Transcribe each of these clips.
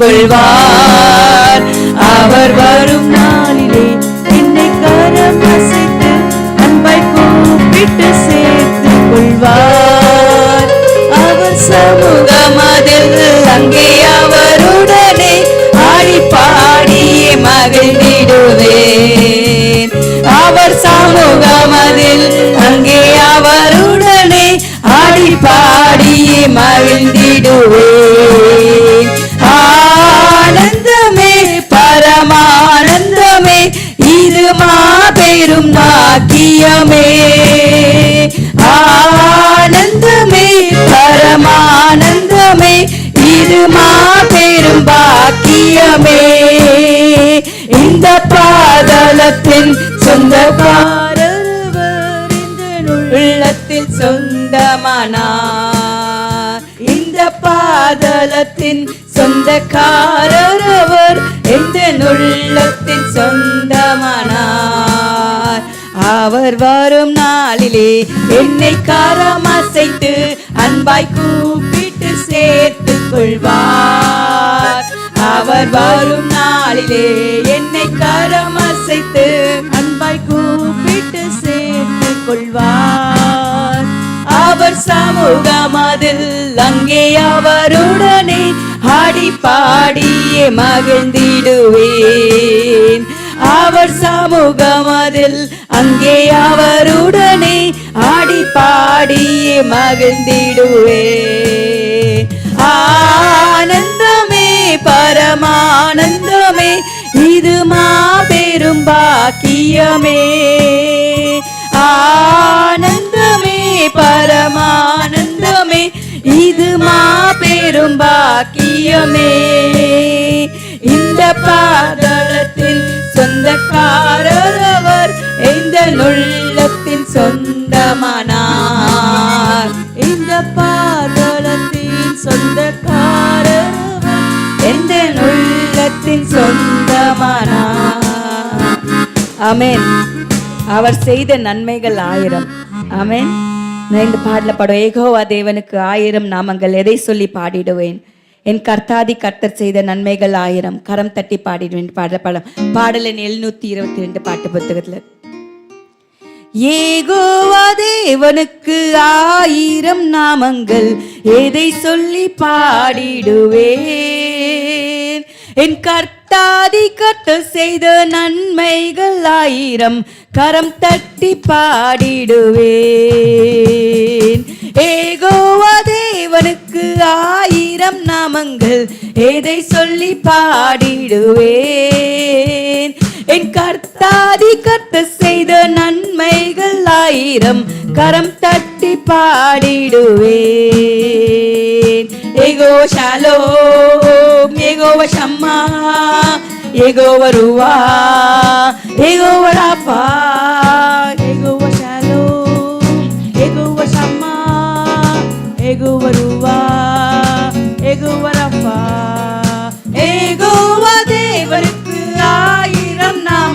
கொள்வார். அவர் வரும் நாளிலே என்னை கரம் அசைத்து அன்பை கூப்பிட்டு சேர்த்து கொள்வார். அவர் சமூகமதில் அங்கே அவருடனே ஆடி பாடியே மகிழ்ந்திடுவேன் அவர் சமூகமதில் அங்கே அவருடனே ஆடி பாடியே மகிழ்ந்திடுவேன் உள்ளத்தின் சொந்தக்காரர் உள்ளத்தில் சொந்தமானார். இந்த பாதலத்தின் சொந்தக்காரர் அவர் எந்த உள்ளத்தின் சொந்தமானார். அவர் வரும் நாளிலே என்னை காரம் அசைத்து அன்பாய் கூப்பிட்டு சேர்த்து கொள்வார். அவர் வரும் நாளிலே என்னை கரம் அவர் சமூகம் அதில் அங்கே அவருடனே ஆடி பாடியே மகிழ்ந்திடுவேன். அவர் சமூகம் அதில் அங்கே அவருடனே ஆடி பாடியே மகிழ்ந்திடுவேன். ஆனந்தமே பரமானந்தமே இது மாபெரும் பாக்கியமே. ஆனந்தமே பரம இது மாபெரும் பாக்கியமே. இந்த பாதளத்தின் சொந்தக்காரர் அவர் இந்த நுள்ளத்தின் சொந்தமானார். இந்த பாதளத்தின் சொந்தக்காரர் அவர் எந்த நுள்ளத்தின் சொந்தமானார். அமேன் அவர் செய்த நன்மைகள் ஆயிரம். அமேன் நான் இந்த பாடல பாடுவேன் ஏகோவா தேவனுக்கு ஆயிரம் நாமங்கள் எதை சொல்லி பாடிடுவேன்? என் கர்த்தாதி கர்த்தர் செய்த நன்மைகள் ஆயிரம். கரம் தட்டி பாடிடுவேன். பாடல பாடம் பாடல் எண் எழுநூத்தி இருபத்தி ரெண்டு பாட்டு புத்தகத்துல. ஏகோவா தேவனுக்கு ஆயிரம் நாமங்கள் எதை சொல்லி பாடிடுவேன்? என் கர்த்தாதி கட்டு செய்த நன்மைகள் ஆயிரம். கரம் தட்டி பாடிடுவேன். ஏகோவா தேவனுக்கு ஆயிரம் நாமங்கள். எதை சொல்லி பாடிடுவேன்? என் கர்த்தாதி கர்த்த செய்த நன்மைகள் ஆயிரம். கரம் தட்டி பாடிடுவேன். ஏகோ ஷாலோ ஏகோவ ஷம்மா ஏகோவ ருவா ஏகோவ ராப்பா ஏகோவ ஷாலோம் ஏகோவ ஷம்மா ஏகோவ ருவா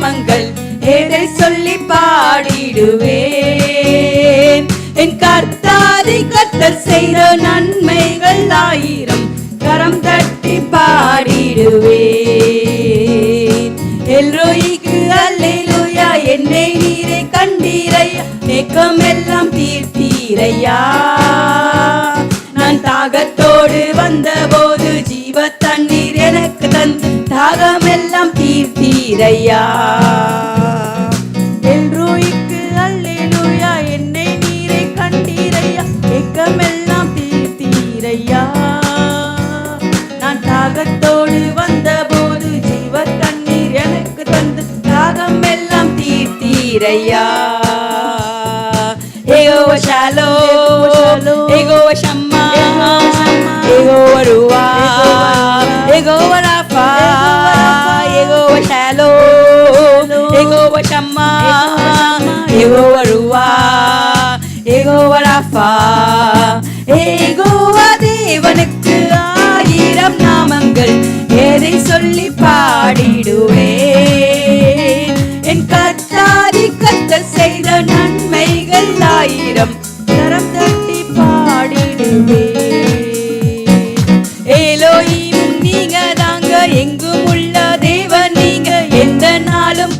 நாமங்கள் எதை சொல்லி பாடிடுவேன்? என் கர்த்தாதி கர்த்தர் செய்த நன்மைகள் ஆயிரம் கரம் தட்டி பாடிடுவேன். எல்ரோய்க்கு அல்லேலூயா என்னை நீரை கண்டீரையா? நேக்கம் எல்லாம் தீர்த்தீரையா? நான் தாகத்தோடு வந்தபோது ஜீவ தண்ணீர் எனக்கு தந்து தாகமெல்லாம் தீர்த்தீரையா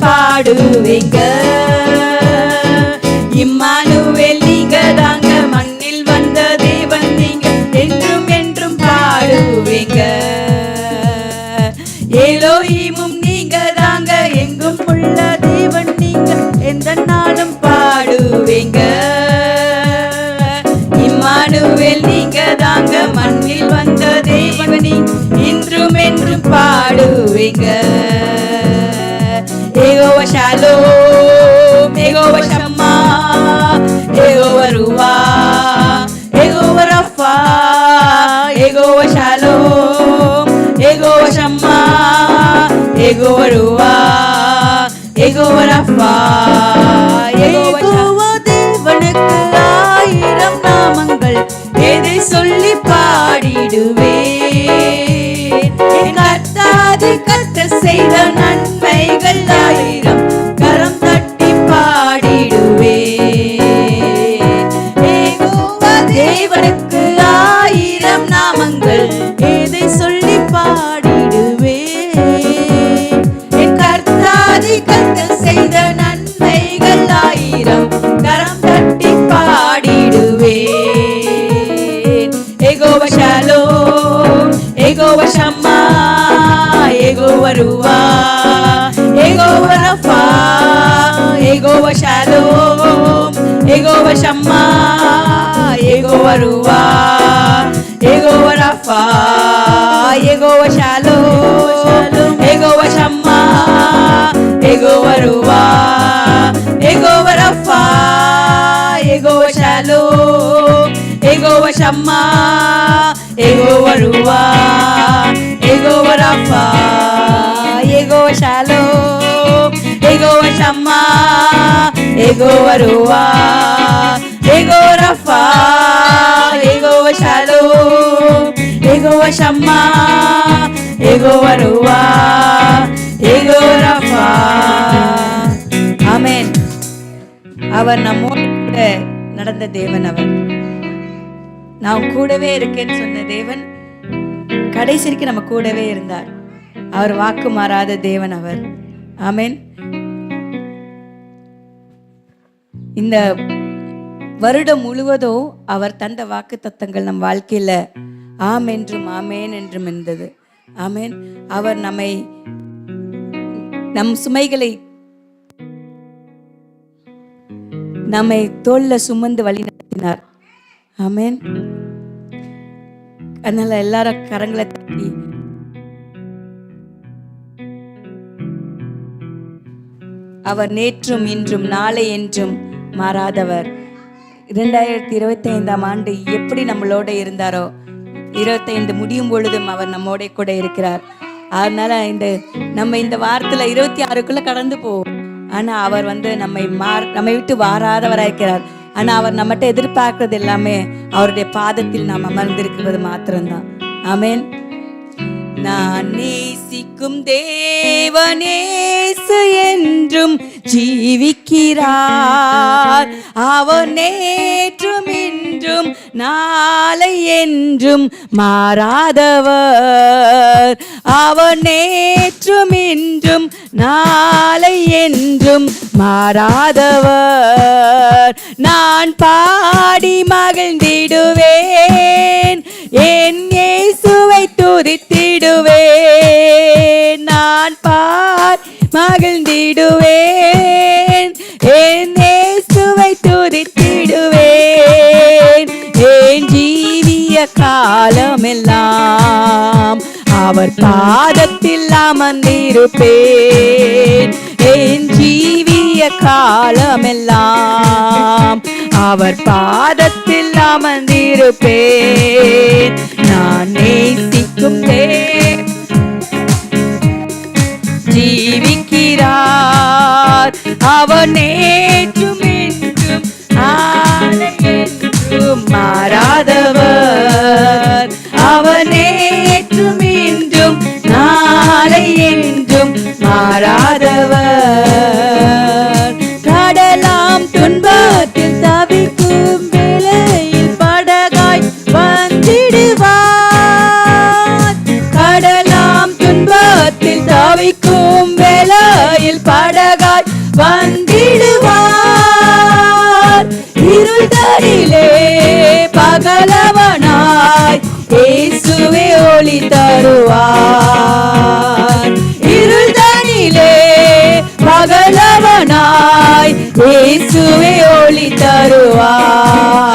பாடுவீங்க. ரஃபா ஏகோவ ஷாலோம் ஏகோவ ஷம்மா ஏகோவ ஷம்மா ஏகோவ ருவா ஏகோவ ரஃபா ஏகோவ ஷாலோ ஏகோவ ஷம்மா ஏகோவ ருவா ஏகோவ ரஃபா ஏகோவ ஏகோவ ருவா ஏகோவ ரஃபா ஏகோவ ஷாலோ ஏகோவ ஷம்மா ஏகோவ ருவா ஏகோவ ரஃபா ஆமேன் அவர் நம்மோடு கூட நடந்த தேவன் அவர். நான் கூடவே இருக்கேன்னு சொன்ன தேவன் கடைசிக்கு நம்ம கூடவே இருந்தார். அவர் வாக்கு மாறாத தேவன் அவர். ஆமேன் இந்த வருடம் முழுவதும் அவர் தந்த வாக்கு தத்தங்கள் நம் வாழ்க்கையில ஆம் என்றும் ஆமேன் என்றும் இருந்தது. ஆமேன். அவர் நம்மை நம் சுமைகளை நம்மை தோல்ல சுமந்து வழி நடத்தினார். ஆமேன். அதனால எல்லாரும் கரங்களை தட்டி அவர் நேற்றும் இன்றும் நாளை என்றும் மாறாதவர். இரண்டாயிரத்தி இருபத்தி ஐந்தாம் ஆண்டு எப்படி நம்மளோட இருந்தாரோ இருபத்தைந்து முடியும் பொழுதும் அவர் நம்மோட கூட இருக்கிறார். அதனால இந்த நம்ம இந்த வாரத்துல இருபத்தி ஆறுக்குள்ள கடந்து போவோம். ஆனா அவர் வந்து நம்மை மார் நம்மை விட்டு வாராதவராக இருக்கிறார். ஆனா அவர் நம்மகிட்ட எதிர்பார்க்கறது எல்லாமே அவருடைய பாதத்தில் நாம் அமர்ந்திருக்கிறது மாத்திரம்தான். ஆமேன். நான் நேசிக்கும் தேவனேசு என்றும் ஜீவிக்கிறார். அவர் நேற்றும் இன்றும் நாளை என்றும் மாறாதவர். அவர் நேற்றும் இன்றும் நாளை என்றும் மாறாதவர். நான் பாடி மகிழ்ந்திடுவேன். என் இயேசுவை நான் பார் மகிழ்ந்திடுவேன். என் இயேசுவை துதித்திடுவேன். என் ஜீவிய காலமெல்லாம் அவர் பாதத்தில் அமர்ந்திருப்பேன். என் ஜீவிய காலமெல்லாம் அவர் பாதத்தில் அமர்ந்திருப்பேன். நான் யோசிக்கும்தே ஜீவிக்கிறார் அவர் நேற்றும் என்றும் என்றும் மாறாதவர் அவர் வந்திடுவார். இருதரிலே பகலவனாய் இயேசுவே ஒளி தருவார். இருதனிலே பகலவனாய் இயேசுவே ஒளி தருவார்.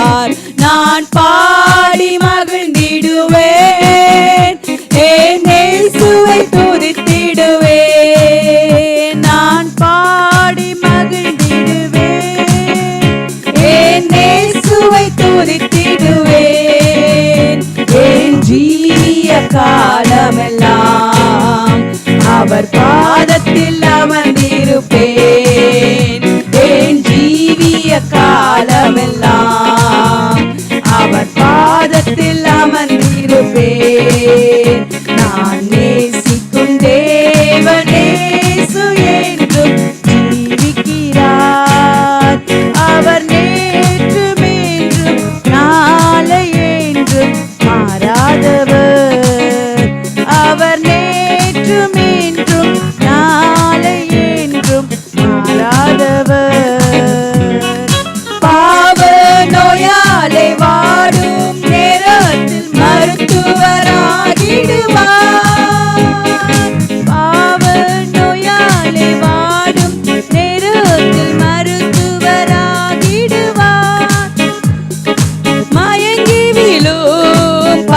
அவர் பா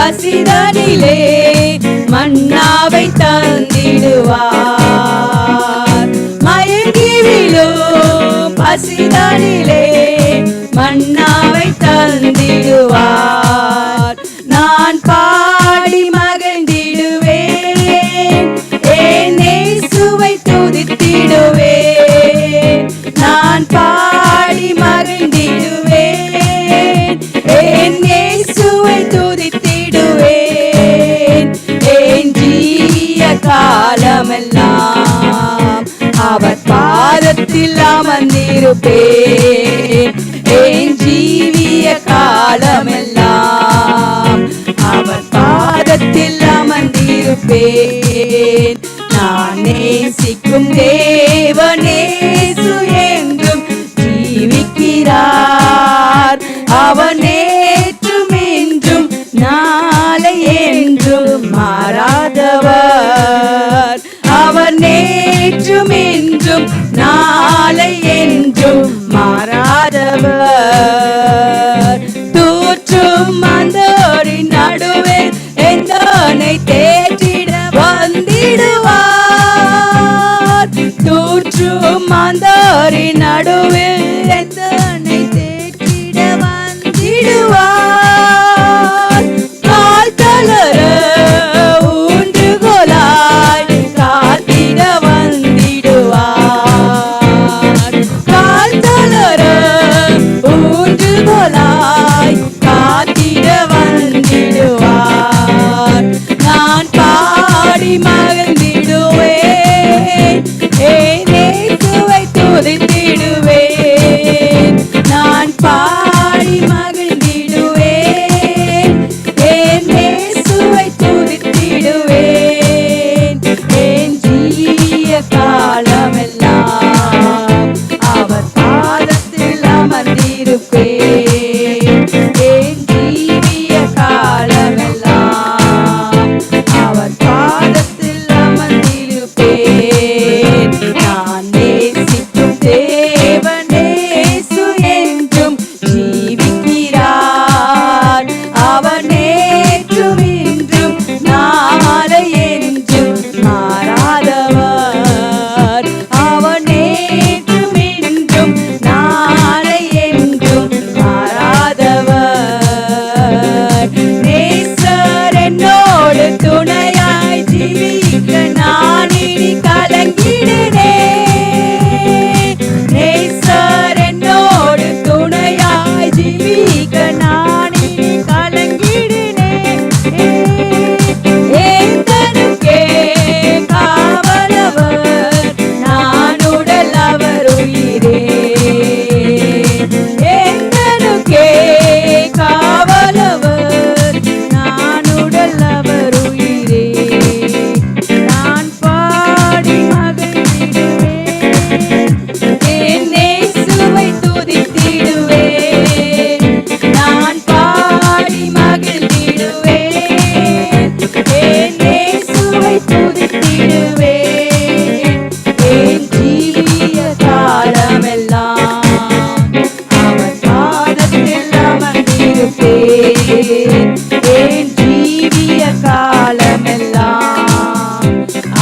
பசிதனிலே மன்னாவை தந்திடுவார். மயங்கி பசிதனிலே காலமெல்லாம் அவர் பாதத்தில் அமர்ந்திருப்பேன். என் ஜீவிய காலமெல்லாம்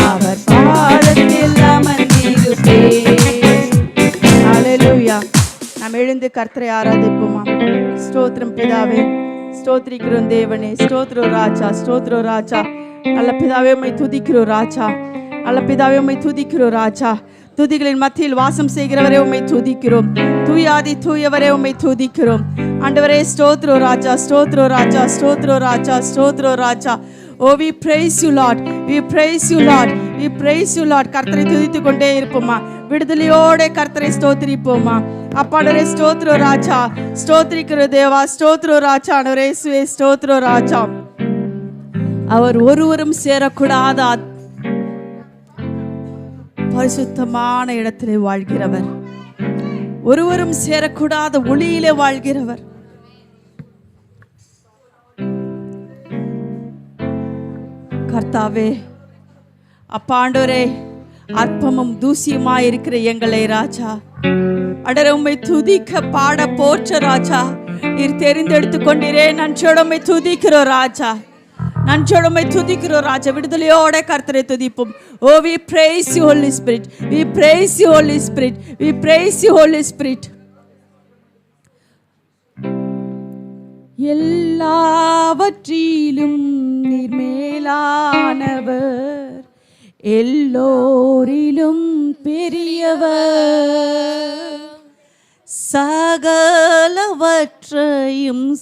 அவர் பாதத்தில் அமர்ந்திருப்பேன் நாம் எழுந்து கர்த்தரை ஆராதிப்போமா? ஸ்தோத்திரம் பிதாவே. ஸ்தோத்ரிக்கிறோம் தேவனே. ஸ்தோத்ரோ ராஜா ஸ்தோத்ரோ ராஜா. நல்ல பிதாவே உம்மை துதிக்கிறோம் ராஜா. நல்ல பிதாவே உம்மை துதிக்கிறோம் ராஜா. துதிகளின் மத்தியில் வாசம் செய்கிறவரே உம்மை துதிக்கிறோம். தூயாதி தூயவரே உம்மை துதிக்கிறோம். ஆண்டவரே ஸ்தோத்ரோ ராஜா ஸ்தோத்ரோ ராஜா ஸ்தோத்ரோ ராஜா ஸ்தோத்ரோ ராஜா. ஓ we praise you lord we praise you lord we praise you lord கர்த்தரை துதித்து கொண்டே இருப்போமா. விடுதலையோட கர்த்தரை ஸ்தோத்திரிப்போமா. அப்பாடரே ஸ்தோத்ரோ ராஜா. ஸ்தோத்திரிக்கிற தேவா ஸ்தோத்ரோ ராஜா. ஆண்டவரே இயேசுவே ஸ்தோத்ரோ ராஜா. அவர் ஒருவரும் சேரக்கூடாத பரிசுத்தமான இடத்திலே வாழ்கிறவர். ஒருவரும் சேரக்கூடாத ஒளியிலே வாழ்கிறவர். கர்த்தாவே அப்பாண்டோரே அற்பமும் தூசியுமாய் இருக்கிற எங்களை ராஜா. அடர உம்மை துதிக்க பாட போற்ற ராஜா. நீர் தெரிந்தெடுத்து கொண்டீரே உண்மை துதிக்கிறோம் ராஜா. நன்சொடமை துதிக்கிறோம் ராஜா. விடுதலையோட கர்த்தரை துதிப்போம். ஓ we praise you holy spirit we praise you holy spirit we praise you holy spirit எல்லாவற்றிலும் நீர்மேலானவர் எல்லோரிலும் பெரியவர். சகலவற்றையும்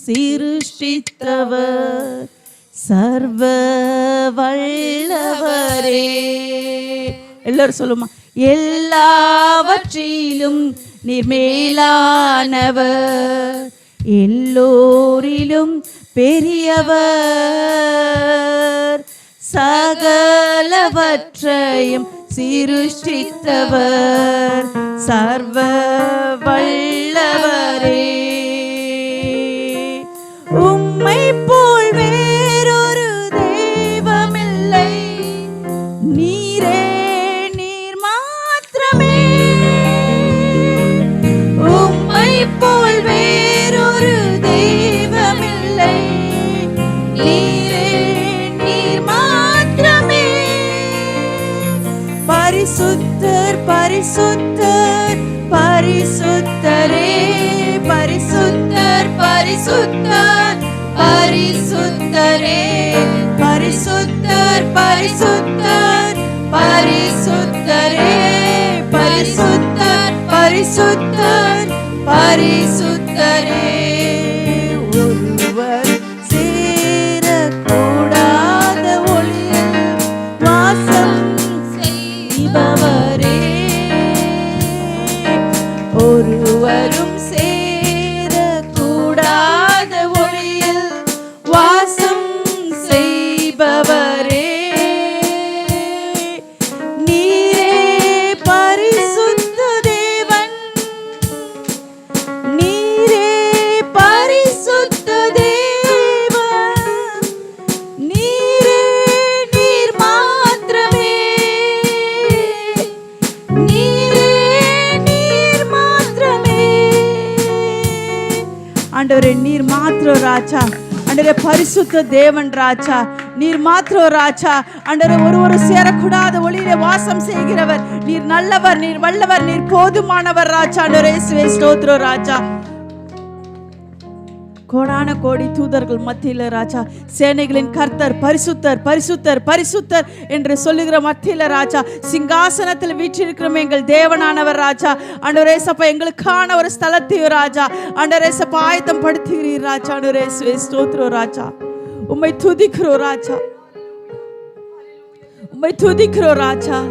சிருஷ்டித்தவர். சர்வ வல்லவரே. எல்லாரும் சொல்லுமா எல்லாவற்றிலும் நீர் மேலானவர் எல்லோரிலும் பெரியவர் சகலவற்றையும் சிருஷ்டித்தவர் சர்வ வல்லவரே. What. ராஜா. ஆண்டவரே பரிசுத்த தேவன் ராஜா. நீர் மாத்திரோ ராஜா. ஆண்டவரே ஒருவர் சேரக்கூடாத ஒளியிலே வாசம் செய்கிறவர். நீர் நல்லவர் நீர் வல்லவர் நீர் போதுமானவர் ராஜா. ஆண்டவரே இயேசுவே ஸ்தோத்திரம் ராஜா. கோடான கோடி தூதர்கள் மத்தியில் ராஜா சேனைகளின் கர்த்தர் பரிசுத்தர் பரிசுத்தர் பரிசுத்தர் என்று சொல்லுகிற மத்தியில் ராஜா சிங்காசனத்தில் வீற்றிருக்கிறோம் எங்கள் தேவனானவர் ராஜா. அண்டரேசப்பா எங்களுக்கான ஒரு ஸ்தலத்தையும் ராஜா. அண்டரேசப்பா ஆயத்தம் படுத்துகிறீர் ராஜா. அனுரேசுவே ஸ்தோத்ரோ ராஜா. உம்மை துதிக்கிறோம் ராஜா. உம்மை துதிக்கிறோம் ராஜா.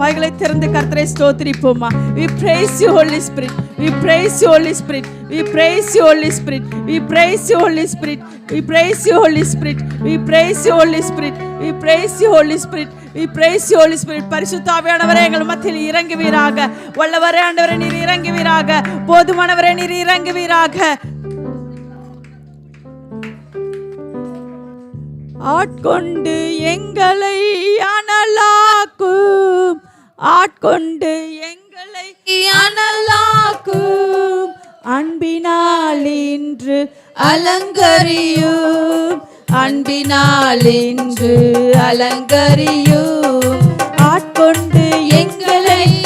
வாய்களை திறந்து கர்த்தரை ஸ்தோத்திரிப்போமா we praise you holy spirit we praise you holy spirit we praise you holy spirit we praise you holy spirit we praise you holy spirit we praise you holy spirit we praise you holy spirit we praise you holy spirit பரிசுத்தாவியானவரே எங்கள் மத்தியில் இறங்குவீராக வல்லவரே ஆண்டவரே நீர் இறங்குவீராக போதுமானவரே நீர் இறங்குவீராக ஆட்கொண்டு எங்களை அனலாக்கு ஆட்கொண்டு எங்களை அனலாக்கும். அன்பினால் இன்று அலங்கரியும். அன்பினால் இன்று அலங்கரியும். ஆட்கொண்டு எங்களை